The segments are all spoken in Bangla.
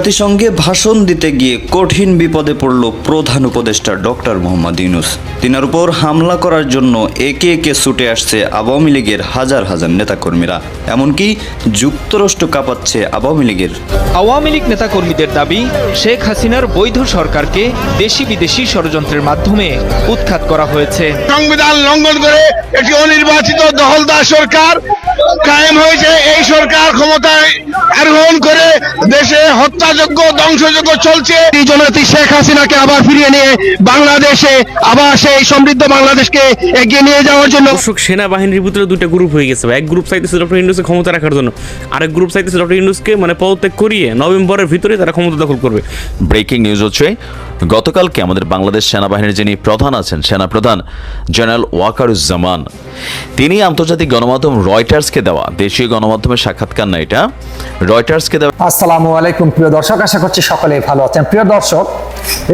জাতিসংঘে ভাষণ দিতে গিয়ে কঠিন বিপদে পড়ল প্রধান উপদেষ্টা ডক্টর মোহাম্মদ ইউনুস। তিনার উপর হামলা করার জন্য একে একে ছুটে আসছে আওয়ামী লীগের হাজার হাজার নেতাকর্মীরা। এমনকি যুক্তরাষ্ট্র কাঁপাচ্ছে আওয়ামী লীগের। আওয়ামী লীগ নেতাকর্মীদের দাবি শেখ হাসিনার বৈধ সরকারকে দেশি বিদেশি ষড়যন্ত্রের মাধ্যমে উৎখাত করা হয়েছে। সংবিধান লঙ্ঘন করে একটি অনির্বাচিত দখলদার সরকার কায়েম হয়েছে। এই সরকার ক্ষমতায় আরোহণ করে দেশে হত্যাযোগ্য ধ্বংসযোগ্য চলছে। এই জননেত্রী শেখ হাসিনাকে আবার ফিরিয়ে নিয়ে বাংলাদেশে আবার সেই সমৃদ্ধ বাংলাদেশকে এগিয়ে নিয়ে যাওয়ার জন্য দর্শক সেনাবাহিনীর ভিতরে দুটো গ্রুপ হয়ে গেছে এক গ্রুপ চাইতেছে ডক্টর ইন্ডুসকে ক্ষমতা রাখার জন্য। আরেক গ্রুপ চাইতেছে ডক্টর ইন্ডুসকে মানে পদত্যাগ করিয়ে নভেম্বরের ভিতরে তারা ক্ষমতা দখল করবে। ব্রেকিং নিউজ হচ্ছে গতকালকে আমাদের বাংলাদেশ সেনাবাহিনীর যিনি প্রধান আছেন, সেনাপ্রধান জেনারেল ওয়াকারুজ্জামান, তিনি আন্তর্জাতিক গণমাধ্যম রয়টার্সকে দেওয়া, দেশীয় গণমাধ্যমের সাক্ষাৎকার না এটা? রয়টার্সকে দেওয়া আসসালামু আলাইকুম, প্রিয় দর্শক, আশা করছি সকলেই ভালো আছেন। প্রিয় দর্শক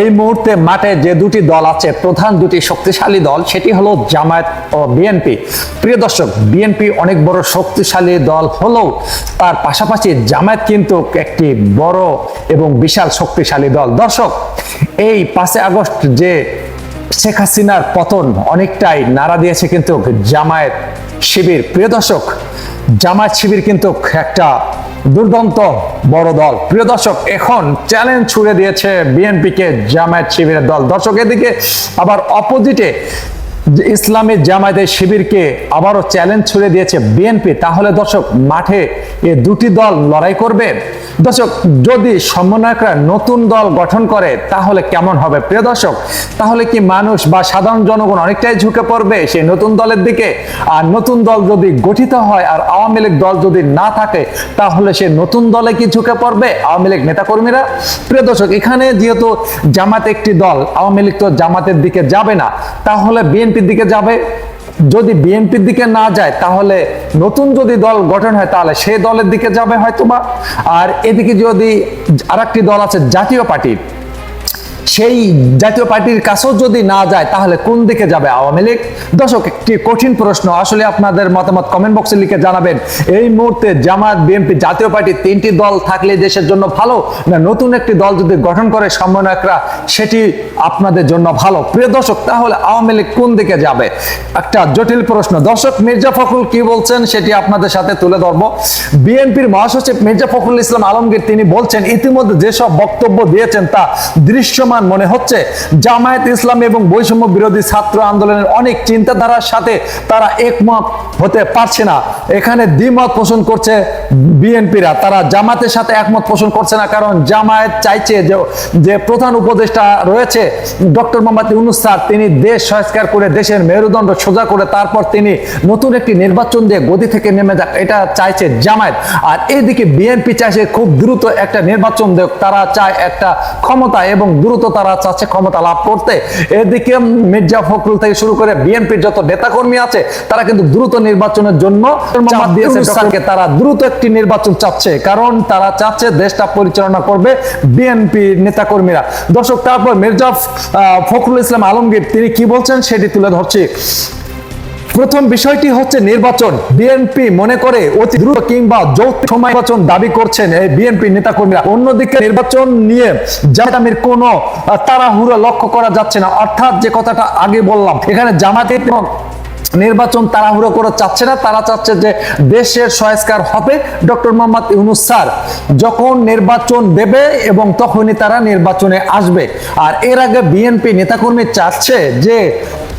এই মুহূর্তে মাঠে যে দুটি দল আছে, প্রধান দুটি শক্তিশালী দল, সেটি হলো জামায়াত ও বিএনপি প্রিয় দর্শক বিএনপি অনেক বড় শক্তিশালী দল হলেও তার পাশাপাশি জামায়াত কিন্তু একটি বড় এবং বিশাল শক্তিশালী দল। দর্শক, এই পাঁচে আগস্ট যে শেখ হাসিনার পতন, অনেকটাই নাড়া দিয়েছে কিন্তু জামায়াত শিবির। প্রিয় দর্শক, জামায়াত শিবির কিন্তু একটা দুর্দান্ত বড় দল। প্রিয় দর্শক, এখন চ্যালেঞ্জ ছুড়ে দিয়েছে বিএনপিকে জামায়াত শিবিরের দল। দর্শক, এদিকে আবার অপোজিটে ইসলামী জামায়াতের শিবিরকে আবারও চ্যালেঞ্জ ছুড়ে দিয়েছে বিএনপি তাহলে দর্শক, মাঠে এ দুটি দল লড়াই করবে? দর্শক, যদি সমন্বয়করা নতুন দল গঠন করে, তাহলে কেমন হবে? প্রিয় দর্শক, তাহলে কি মানুষ বা সাধারণ জনগণ অনেকটাই ঝুঁকে পড়বে সেই নতুন দলের দিকে? আর নতুন দল যদি গঠিত হয় আর আওয়ামী লীগ দল যদি না থাকে, তাহলে সে নতুন দলে কি ঝুঁকে পড়বে? আওয়ামী লীগ নেতাকর্মীরা? প্রিয় দর্শক, এখানে যেহেতু জামাত একটি দল, আওয়ামী লীগ তো জামাতের দিকে যাবে না, তাহলে বিএনপির দিকে যাবে। যদি বিএনপির দিকে না যায়, তাহলে নতুন যদি দল গঠন হয়, তাহলে সেই দলের দিকে যাবে হয়তোবা। আর এদিকে যদি আর দল আছে, জাতীয় পার্টির সেই জাতীয় পার্টির কাছেও যদি না যায়, তাহলে কোন দিকে যাবে আওয়ামী লীগ? দর্শক, একটি কঠিন প্রশ্ন। আসলে আপনাদের মতামত কমেন্ট বক্সে লিখে জানাবেন, এই মুহূর্তে জামাত বিএনপি জাতীয় পার্টি তিনটি দল থাকলে দেশের জন্য ভালো না নতুন একটি দল যদি গঠন করে সমন্বয়করা, সেটি আপনাদের জন্য ভালো? প্রিয় দর্শক, তাহলে আওয়ামী লীগ কোন দিকে যাবে? একটা জটিল প্রশ্ন। দর্শক, মির্জা ফখরুল কি বলছেন সেটি আপনাদের সাথে তুলে ধরবো। বিএনপির মহাসচিব মির্জা ফখরুল ইসলাম আলমগীর, তিনি বলছেন, ইতিমধ্যে যেসব বক্তব্য দিয়েছেন তা দৃশ্যমান মনে হচ্ছে জামায়াত ইসলাম এবং বৈষম্য বিরোধী ছাত্র আন্দোলনের অনেক চিন্তাধারার সাথে তারা একমত। হতে পারছে না। এখানে দ্বিমত পোষণ করছে বিএনপিরা। তারা জামাতের সাথে একমত পোষণ করছে না, কারণ জামায়াত চাইছে যে যে প্রধান উপদেষ্টা রয়েছে, ডক্টর মোহাম্মদ ইউনুস স্যার, তিনি দেশ সংস্কার করে, দেশের মেরুদণ্ড সোজা করে, তারপর তিনি নতুন একটি নির্বাচন দিয়ে গদি থেকে নেমে যাক, এটা চাইছে জামায়াত। আর এইদিকে বিএনপি চাইছে খুব দ্রুত একটা নির্বাচন দেখ তারা চায় একটা ক্ষমতা এবং দ্রুত তারা চাচ্ছে ক্ষমতা লাভ করতে। এদিকে মির্জা ফখরুল থেকে শুরু করে বিএনপির যত নেতাকর্মী আছে, তারা কিন্তু দ্রুত নির্বাচনের জন্য চাপ দিয়েছে ডক্টরকে তারা দ্রুত একটি নির্বাচন চাচ্ছে কারণ তারা চাচ্ছে দেশটা পরিচালনা করবে বিএনপি নেতাকর্মীরা। দর্শক তারপর মির্জা ফখরুল ইসলাম আলমগীর তিনি কি বলছেন সেটি তুলে ধরছি। প্রথম বিষয়টি হচ্ছে নির্বাচন। বিএনপি মনে করে অতি দ্রুত কিংবা যৌক্তিক সময় নির্বাচন দাবি করছেন এই বিএনপি নেতাকর্মীরা। অন্যদিকে নির্বাচন নিয়ে জামাতের কোনো তাড়াহুড়ো লক্ষ্য করা যাচ্ছে না। অর্থাৎ যে কথাটা আগে বললাম এখানে জামাতে নির্বাচন তাড়াহুড়ো করে চাচ্ছে না। তারা চাচ্ছে যে দেশের সংস্কার হবে। ডক্টর মোহাম্মদ ইউনুস স্যার যখন নির্বাচন দেবে এবং তখনই তারা নির্বাচনে আসবে। আর এর আগে বিএনপি নেতাকর্মী চাচ্ছে যে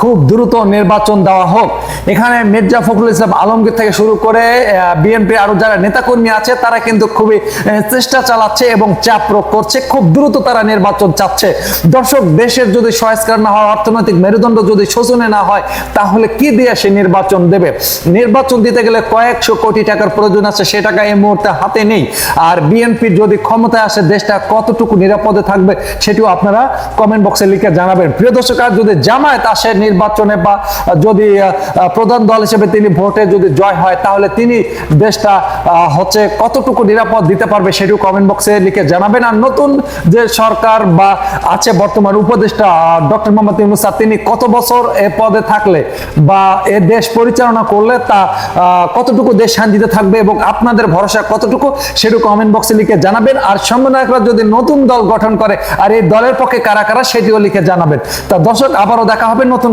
খুব দ্রুত নির্বাচন দেওয়া হোক। এখানে মির্জা ফখরুল ইসলাম আলমগীর থেকে শুরু করে বিএনপি আরও যারা নেতাকর্মী আছে, তারা কিন্তু খুবই চেষ্টা চালাচ্ছে এবং চাপ প্রয়োগ করছে। খুব দ্রুত তারা নির্বাচন চাচ্ছে দর্শক, দেশের যদি সংস্কার না হয়, অর্থনৈতিক মেরুদণ্ড যদি শোষণে না হয়, তাহলে কি দিয়ে সে নির্বাচন দেবে? নির্বাচন দিতে গেলে কয়েকশো কোটি টাকার প্রয়োজন আছে, সে টাকা এই মুহূর্তে হাতে নেই। আর বিএনপির যদি ক্ষমতায় আসে, দেশটা কতটুকু নিরাপদে থাকবে, সেটিও আপনারা কমেন্ট বক্সে লিখে জানাবেন। প্রিয় দর্শক, আর যদি জামায়াত আসে নির্বাচনে বা যদি প্রধান দল হিসেবে তিনি ভোটে যদি জয় হয়, তাহলে তিনি দেশটা হচ্ছে কতটুকু নিরাপদ দিতে পারবে সেটিও কমেন্ট বক্সে লিখে জানাবেন। আর নতুন যে সরকার বা আছে বর্তমান উপদেষ্টা ডক্টর মোহাম্মদ ইউনুস তিনি কত বছর এ পদে থাকলে বা এ দেশ পরিচালনা করলে তা কতটুকু দেশ শান্তিতে থাকবে এবং আপনাদের ভরসা কতটুকু সেটুকু কমেন্ট বক্সে লিখে জানাবেন। আর সমন্বয়করা যদি নতুন দল গঠন করে, আর এই দলের পক্ষে কারা কারা সেটিও লিখে জানাবেন। তা দর্শক, আবারও দেখা হবে নতুন